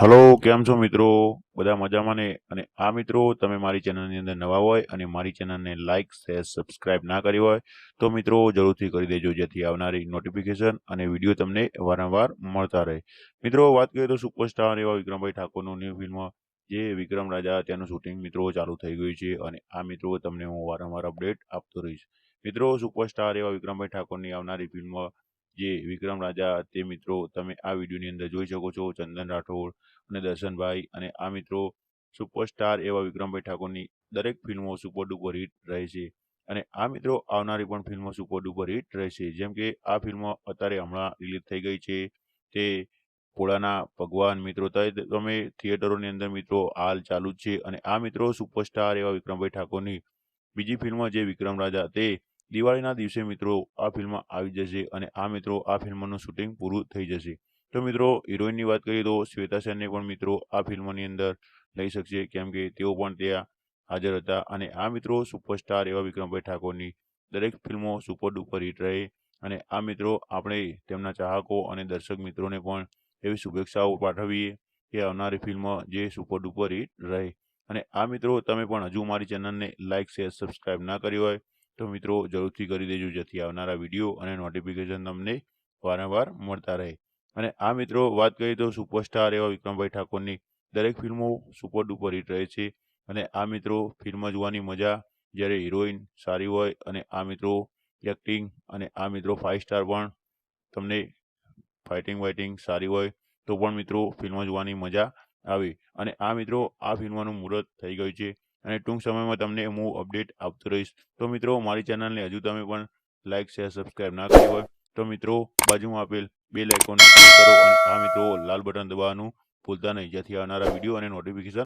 Hello, કેમ છો મિત્રો? બધા મજામાં ને? અને આ મિત્રો, તમે મારી ચેનલની અંદર નવા હોય અને મારી ચેનલને લાઇક શેર, સબસ્ક્રાઇબ ના કરી હોય, તો મિત્રો જરૂરથી કરી દેજો, જેથી આવનારી નોટિફિકેશન અને વીડિયો તમને વારંવાર મળતા રહે. મિત્રો, વાત કરીએ તો સુપરસ્ટાર એવા વિક્રમભાઈ ઠાકોરનું ન્યૂ ફિલ્મ જે વિક્રમ રાજા ત્યાંનું શૂટિંગ મિત્રો ચાલુ થઈ ગયું છે અને આ મિત્રો તમને હું વારંવાર અપડેટ આપતો રહીશ. મિત્રો સુપરસ્ટાર એવા વિક્રમભાઈ ઠાકોરની આવનારી ફિલ્મ જે વિક્રમ રાજા તે મિત્રો તમે આ વિડીયોની અંદર જોઈ શકો છો, ચંદન રાઠોડ અને દર્શનભાઈ અને આ મિત્રો સુપરસ્ટાર એવા વિક્રમભાઈ ઠાકોરની દરેક ફિલ્મો સુપર ડુપર હિટ રહે છે અને આ મિત્રો આવનારી પણ ફિલ્મો સુપર ડુપર હિટ રહેશે. જેમ કે આ ફિલ્મ અત્યારે હમણાં રિલીઝ થઈ ગઈ છે તે પોળાના ભગવાન મિત્રો તમે થિયેટરોની અંદર મિત્રો હાલ ચાલુ જ છે અને આ મિત્રો સુપરસ્ટાર એવા વિક્રમભાઈ ઠાકોરની બીજી ફિલ્મ જે વિક્રમ રાજા તે દિવાળીના દિવસે મિત્રો આ ફિલ્મ આવી જશે અને આ મિત્રો આ ફિલ્મનું શૂટિંગ પૂરું થઈ જશે. તો મિત્રો હિરોઈનની વાત કરીએ તો શ્વેતા સેનને પણ મિત્રો આ ફિલ્મની અંદર લઈ શકશે કેમ કે તેઓ પણ ત્યાં હાજર હતા અને આ મિત્રો સુપરસ્ટાર એવા વિક્રમભાઈ ઠાકોરની દરેક ફિલ્મો સુપર ડુપર હિટ રહે અને આ મિત્રો આપણે તેમના ચાહકો અને દર્શક મિત્રોને પણ એવી શુભેચ્છાઓ પાઠવીએ કે આવનારી ફિલ્મ જે સુપર ડુપર હિટ રહે. અને આ મિત્રો, તમે પણ હજુ મારી ચેનલને લાઇક શેર સબસ્ક્રાઇબ ના કરી હોય તો મિત્રો જરૂરથી કરી દેજો, જેથી આવનારા વીડિયો અને નોટિફિકેશન તમને વારંવાર મળતા રહે. અને આ મિત્રો વાત કરીએ તો સુપરસ્ટાર એવા વિક્રમભાઈ ઠાકોરની. દરેક ફિલ્મો સુપર ડુપર હિટ રહે છે. અને આ મિત્રો ફિલ્મ જોવાની મજા, જ્યારે હિરોઈન સારી હોય અને આ મિત્રો એક્ટિંગ અને આ મિત્રો ફાઇવ સ્ટાર પણ તમને ફાઇટિંગ વાઇટિંગ સારી હોય, તો પણ મિત્રો ફિલ્મ જોવાની મજા આવે. અને આ મિત્રો આ ફિલ્મનું મુહૂર્ત થઈ ગયું છે. અને ટૂંક સમયમાં તમને હું અપડેટ આપતો રહીશ. તો મિત્રો, મારી ચેનલને હજુ તમે પણ લાઇક શેર, સબસ્ક્રાઇબ ના કરી હોય, તો મિત્રો, બાજુમાં આપેલ બે લાઇકોન કરો અને આ મિત્રો, લાલ બટન દબાવવાનું ભૂલતા નહીં. જેથી આવનારા વીડિયો અને નોટિફિકેશન